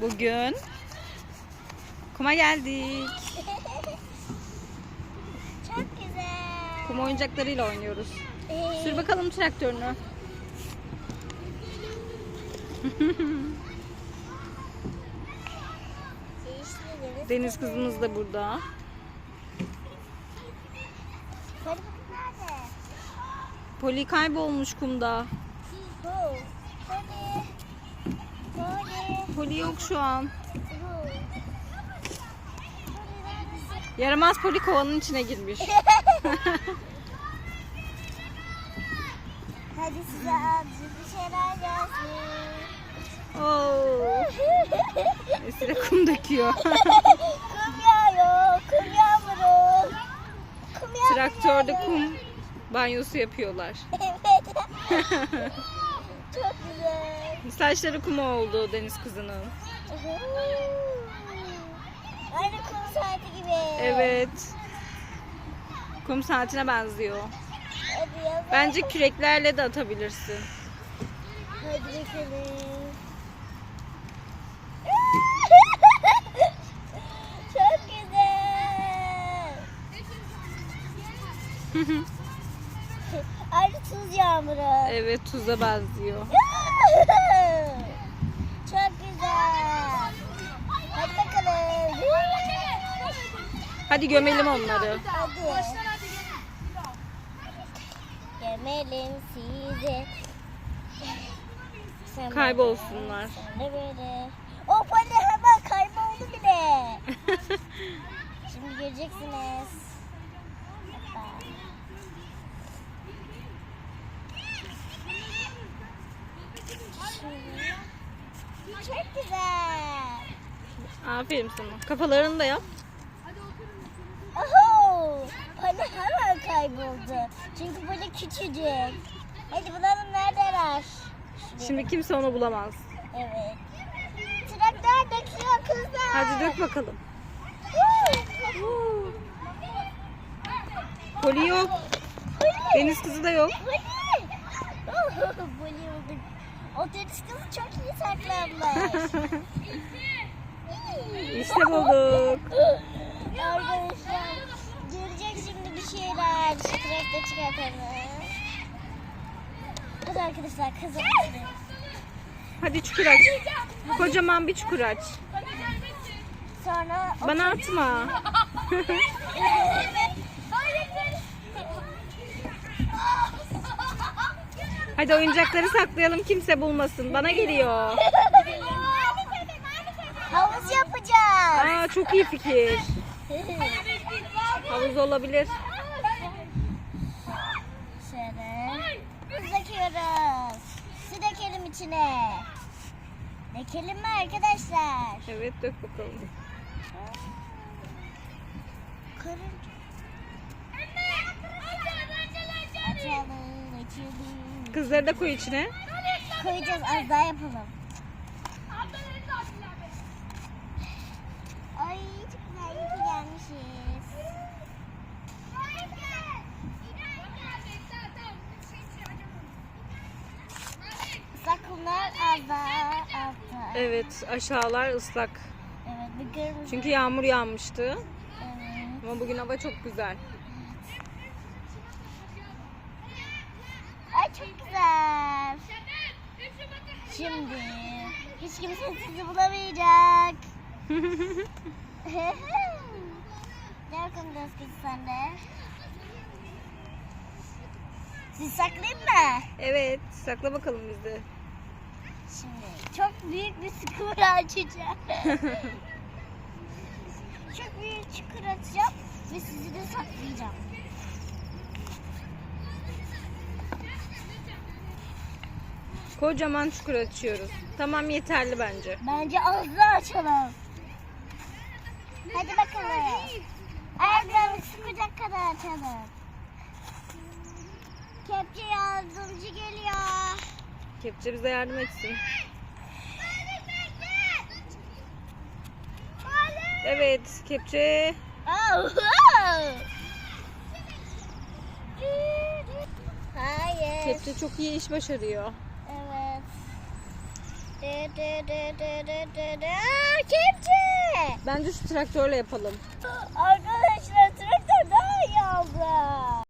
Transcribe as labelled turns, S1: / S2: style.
S1: Bugün kuma geldik.
S2: Çok güzel.
S1: Kum oyuncaklarıyla oynuyoruz.
S2: Ee,
S1: Sür bakalım traktörünü. Deniz kızımız da burada. Poli kaybolmuş kumda. Poli yok şu an. Yaramaz Poli kovanın içine girmiş.
S2: Hadi size azıcık bir şeyler gelsin.
S1: Oo. Kum döküyor.
S2: kum yağıyor. Kum yağmuru. Kum yağmuru
S1: Traktörde kum banyosu yapıyorlar.
S2: Evet. Çok güzel.
S1: Saçları kum oldu Deniz kızının.
S2: Aynı kum saati gibi.
S1: Evet. Kum saatine benziyor.
S2: Hadi.
S1: Bence küreklerle de atabilirsin.
S2: Hadi bakalım. Çok güzel. Aynı tuz yağmuru.
S1: evet tuza benziyor.
S2: Çok güzel. Hadi bakalım.
S1: Hadi gömelim onları.
S2: Hadi. Gömelim sizi. Sen
S1: Kaybolsunlar.
S2: Sen böyle. Hemen kayboldu bile. Şimdi göreceksiniz. Hoppa. Çok güzel.
S1: Aferin sana. Kafalarını da yap.
S2: Kayboldu. Çünkü böyle küçücük. Hadi bulalım neredeler?
S1: Şimdi kimse onu bulamaz.
S2: Evet. Traktör döküyor kızlar.
S1: Hadi dök bakalım. Poli yok. Deniz kızı da yok.
S2: Poli! Bulduk. O deniz kızı çok iyi saklanmış.
S1: İşte bulduk.
S2: Arkadaşlar görecek şimdi bir şeyler. Şu traktör çıkartalım. Hadi arkadaşlar kızım.
S1: Hadi çukur aç. Kocaman bir çukur aç.
S2: Sonra
S1: Bana atma. Hadi oyuncakları saklayalım kimse bulmasın. Bana geliyor.
S2: Havuz yapacağız.
S1: Aa çok iyi fikir. Havuz olabilir.
S2: Şöyle. Tuz döküyoruz. Su dökelim içine. Dökelim mi arkadaşlar?
S1: Evet dök bakalım.
S2: Açalım, açalım.
S1: Kızları da koy içine.
S2: Koyacağız az daha yapalım. Ay çok güzel iyi ki gelmişiz.
S1: Evet aşağılar ıslak.
S2: Evet bir kırmızı.
S1: Çünkü yağmur yağmıştı.
S2: Evet.
S1: Ama bugün hava çok güzel.
S2: Ay çok güzel. Şimdi hiç kimse sizi bulamayacak. Gel bakalım göz kızı sen de. Siz saklayayım mı?
S1: Evet sakla bakalım bizi.
S2: Şimdi çok büyük bir çukur açacağım. çok büyük çukur açacağım ve sizi de saklayacağım.
S1: Kocaman çukur açıyoruz. Tamam yeterli bence.
S2: Bence az daha açalım. Hadi bakalım. Ayaklarını sıkacak kadar açalım. Kepçe yardımcı geliyor.
S1: Kepçe bize yardım etsin. Evet, kepçe.
S2: Hayır.
S1: Kepçe çok iyi iş başarıyor.
S2: Evet. De, de, de, de, kepçe.
S1: Bence şu traktörle yapalım.
S2: Arkadaşlar traktör daha iyi oldu.